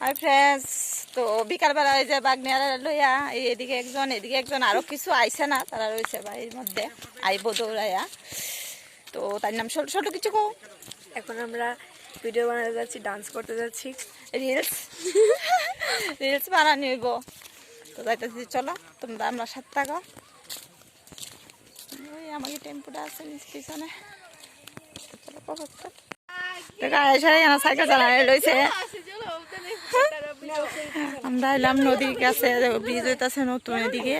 Hi friends তো বিকালবেলা ওই যে বাগনিয়ারা লইয়া এদিকে একজন এদিকে একজন আরও কিছু আইছে না তারা রয়েছে বাড়ির মধ্যে আইব দৌড়াইয়া। তো তার নাম ছোট ছোট কিছু কো এখন আমরা ভিডিও বানাতে যাচ্ছি ডান্স করতে যাচ্ছি। রিলস রিলস বানানি হইব। তো যাইতেছি চলো তোমরা আমরা সাত টাকা ওই আমাকে টেম্পুটা আছে পিছনে। চলো সাইকেল চালানো লইছে আমরা এলাম নদীর কাছে ব্রিজ হইতাছে নতুন এদিকে।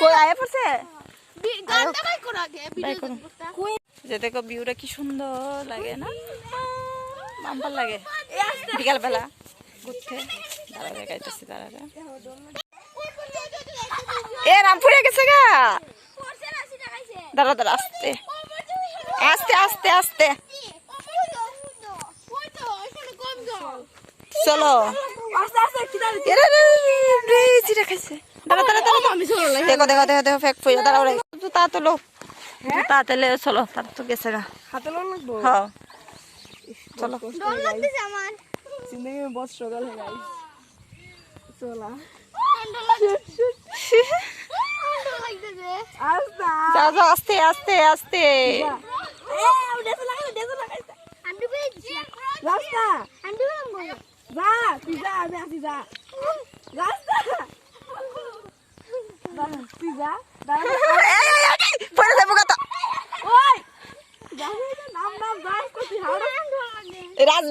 কই আয়ে পড়ছে? বাই করো। দেখো ভিউটা কি সুন্দর লাগে না? বাম্পার লাগে। বিকাল বেলা ঘুরতে। দাঁড়া দেখাইতেছি দাঁড়াটা এ রামপুরে গেছে গা। দাঁড়া দাঁড়া আস্তে। আস্তে আস্তে আস্তে। চলো এ রে রে রে রে, রে, চিড়া খাইছে দাঁড়া দাঁড়া দাঁড়া দেখো দেখো দেখো দেখো ফেক ফুয়ে দাঁড়াও রে জুতা তোলো জুতা তেলে চলো তার তো গেছে গা হাতে লোন লাগবো হ্যাঁ চলো জিন্দগি में बहुत स्ट्रगल है गाइस चला आस्ता যাও যাও আস্তে আস্তে আস্তে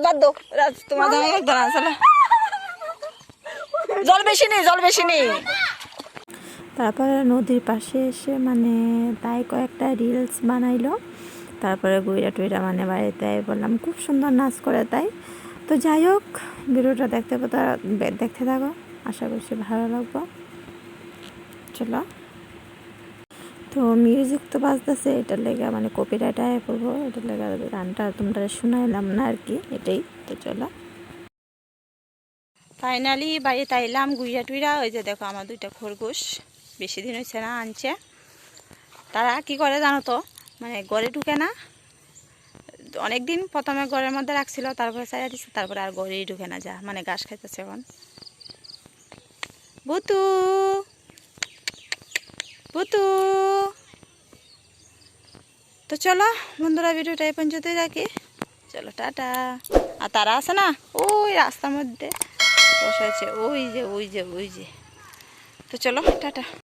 কত? রাজ তোমার জল বেশি নেই জল বেশি নেই তারপরে নদীর পাশে এসে মানে তাই কয়েকটা রিলস বানাইলো। তারপরে গুইরা টুইরা মানে বাড়িতে বললাম খুব সুন্দর নাচ করে তাই। তো যাই হোক, ভিডিওটা দেখতে দেখতে থাকো। আশা করছি ভালো লাগবো। চলো। তো মিউজিক তো বাজতেছে, এটার লেগে মানে কপিরাইট আয় পড়ব এটার লেগে গানটা তোমরা শোনাইলাম না আর কি, এটাই। তো চলো। ফাইনালি বাড়িতে আইলাম, গুইয়া টুইরা, ওই যে দেখো আমার দুইটা খরগোশ, বেশি দিন হয়েছে না আনছে। তারা কি করে জানো তো মানে ঘরে ঢুকে না অনেক দিন প্রথমে ঘরের মধ্যে রাখছিল, তারপরে চাইয়া দিচ্ছে তারপরে আর ঘরেই ঢুকে না যা মানে ঘাস খাইতেছে এখন। বুতু! বুতু! তো চলো, বন্ধুরা, ভিডিওটা এই রাখি। চলো, টাটা। আর তারা আছে না, ওই রাস্তার মধ্যে বসে আছে, ওই যে ওই যে ওই যে। তো চলো, টাটা।